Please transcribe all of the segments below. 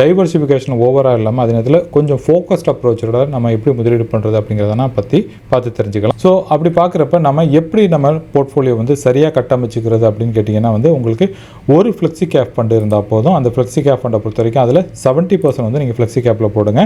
Diversification ஓவராக இல்லாமல் அதே நேரத்தில் கொஞ்சம் ஃபோக்கஸ்ட் அப்ரோச்சோட நம்ம எப்படி முதலீடு பண்ணுறது அப்படிங்கிறதெல்லாம் பற்றி பார்த்து தெரிஞ்சுக்கலாம். ஸோ அப்படி பார்க்குறப்ப நம்ம எப்படி நம்ம போர்ட்ஃபோலியோ வந்து சரியாக கட்டமைச்சிக்கிறது அப்படின்னு கேட்டிங்கன்னா வந்து உங்களுக்கு ஒரு ஃப்ளெக்ஸி கேப் ஃபண்டு இருந்தால் போதும். அந்த ஃப்ளெக்ஸி கேப் ஃபண்டை பொறுத்த வரைக்கும் அதில் செவன்ட்டி பர்சன்ட் வந்து நீங்கள் ஃப்ளெக்ஸி கேப்பில் போடுங்க.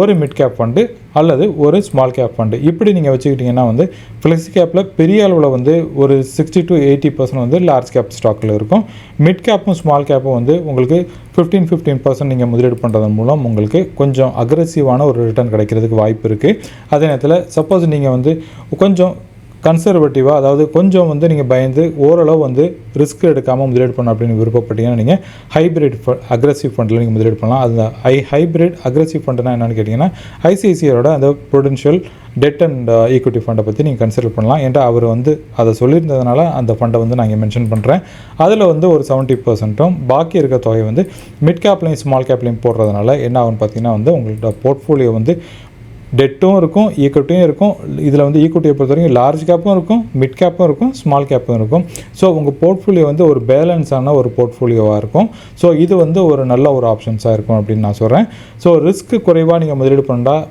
ஒரு மிட் கேப் ஃபண்டு அல்லது ஒரு ஸ்மால் கேப் ஃபண்டு இப்படி நீங்கள் வச்சுக்கிட்டிங்கன்னா வந்து ஃப்ளெக்ஸி கேப்பில் பெரிய அளவில் வந்து ஒரு சிக்ஸ்டி டு எயிட்டி பர்சன்ட் வந்து லார்ஜ் கேப் ஸ்டாக்கில் இருக்கும். மிட் கேப்பும் ஸ்மால் கேப்பும் வந்து உங்களுக்கு ஃபிஃப்டீன் ஃபிஃப்டீன் பர்சன்ட் நீங்கள் முதலீடு பண்ணுறதன் மூலம் உங்களுக்கு கொஞ்சம் அக்ரெசிவான ஒரு ரிட்டர்ன் கிடைக்கிறதுக்கு வாய்ப்பு இருக்குது அதே நேரத்தில் சப்போஸ் நீங்கள் வந்து கொஞ்சம் கன்சர்வேட்டிவாக அதாவது கொஞ்சம் வந்து நீங்கள் பயந்து ஓரளவு வந்து ரிஸ்க் எடுக்காமல் முதலீடு பண்ணணும் அப்படின்னு விருப்பப்பட்டீங்கன்னா நீங்கள் ஹைப்ரிட் அக்ரஸிவ் ஃபண்டில் நீங்கள் முதலீடு பண்ணலாம். அது ஐ ஹைப்ரிட் அக்ரஸிவ் ஃபண்டுனா என்னென்னு கேட்டிங்கன்னா ஐசிஐசியோட அந்த ப்ரொடென்ஷியல் டெட் அண்ட் ஈக்விட்டி ஃபண்டை பற்றி நீங்கள் கன்சிடர் பண்ணலாம். ஏன்டா அவர் வந்து அதை சொல்லியிருந்ததுனால அந்த ஃபண்டை வந்து நான் இங்கே மென்ஷன் பண்ணுறேன் அதில் வந்து ஒரு செவன்ட்டி பர்சன்ட்டும் பாக்கி இருக்க தொகை வந்து மிட் கேப்லையும் ஸ்மால் கேப்லையும் போடுறதுனால என்ன ஆகும்னு பார்த்தீங்கன்னா வந்து உங்களோட போர்ட்ஃபோலியோ வந்து டெட்டும் இருக்கும் ஈக்விட்டியும் இருக்கும். இதில் வந்து ஈக்விட்டியை பொறுத்த வரைக்கும் லார்ஜ் கேப்பும் இருக்கும் மிட் கேப்பும் இருக்கும் ஸ்மால் கேப்பும் இருக்கும். ஸோ உங்கள் போர்ட்ஃபோலியோ வந்து ஒரு பேலன்ஸான ஒரு போர்ட்ஃபோலியோவாக இருக்கும். ஸோ இது வந்து ஒரு நல்ல ஒரு ஆப்ஷன்ஸாக இருக்கும் அப்படின்னு நான் சொல்கிறேன் ஸோ ரிஸ்க் குறைவாக நீங்கள் முதலீடு பண்ணால்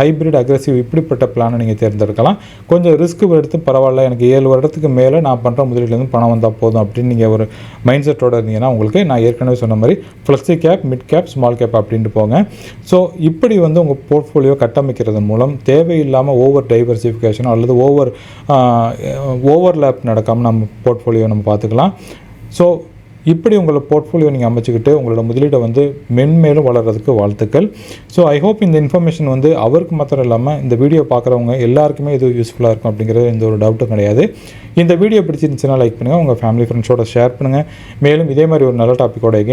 ஹைப்ரிட் அக்ரெசிவ் இப்படிப்பட்ட பிளானை நீங்கள் தேர்ந்தெடுக்கலாம். கொஞ்சம் ரிஸ்க் எடுத்து பரவாயில்ல எனக்கு ஏழு வருடத்துக்கு மேலே நான் பண்ணுற முதலீடுலேருந்து பணம் வந்தால் போதும் அப்படின்னு நீங்கள் ஒரு மைண்ட் செட்டோட இருந்தீங்கன்னா உங்களுக்கு நான் ஏற்கனவே சொன்ன மாதிரி flexi cap mid cap small cap அப்படின்ட்டு போங்க. ஸோ இப்படி வந்து உங்கள் போர்ட்ஃபோலியோ கட்டமைக்கிறது மூலம் தேவையில்லாமல் ஓவர் டைவர்சிஃபிகேஷன் அல்லது ஓவர் ஓவர்லேப் நடக்காமல் நம்ம போர்ட்ஃபோலியோ நம்ம பார்த்துக்கலாம். ஸோ இப்படி உங்களோட போர்ட்ஃபோலியோ நீங்கள் அமைச்சிக்கிட்டு உங்களோட முதலீடை வந்து மென்மேலும் வளர்கிறதுக்கு வாழ்த்துக்கள். ஸோ ஐ ஹோப் இந்த இன்ஃபர்மேஷன் வந்து அவருக்கு மாத்திரம் இல்லாமல் இந்த வீடியோ பார்க்குறவங்க எல்லாருக்குமே இது யூஸ்ஃபுல்லாக இருக்கும் அப்படிங்கிறது எந்த ஒரு டவுட்டும் கிடையாது. இந்த வீடியோ பிடிச்சிருந்துச்சுன்னா லைக் பண்ணுங்கள் உங்கள் ஃபேமிலி ஃப்ரெண்ட்ஸோட ஷேர் பண்ணுங்கள் மேலும் இதே மாதிரி ஒரு நல்ல டாப்பிக்கோட எகைன்